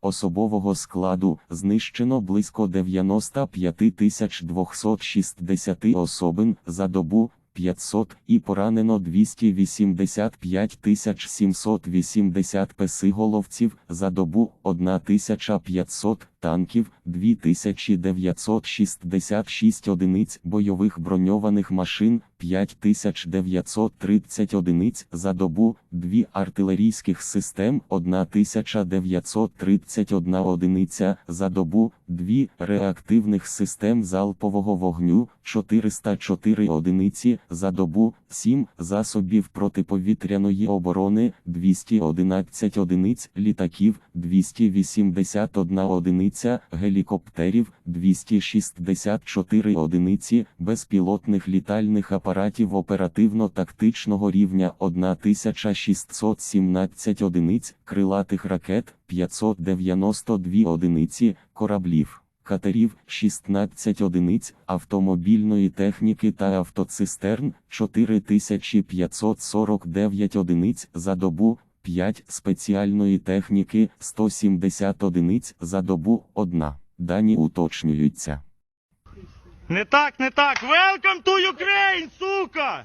Особового складу знищено близько 95 260 особин за добу 500 і поранено 285 780 песиголовців за добу 1500 танків, 2966 одиниць бойових броньованих машин, 5930 одиниць за добу, 2 артилерійських систем, 1931 одиниця за добу, 2 реактивних систем залпового вогню, 404 одиниці за добу, 7 засобів протиповітряної оборони, 211 одиниць літаків, 281 одиниця гелікоптерів, 264 одиниці безпілотних літальних апаратів оперативно-тактичного рівня 1617 одиниць крилатих ракет, 592 одиниці кораблів. Катерів 16 одиниць автомобільної техніки та автоцистерн 4549 одиниць за добу, 5 спеціальної техніки 170 одиниць за добу 1. Дані уточнюються. Не так, не так. Welcome to Ukraine, сука!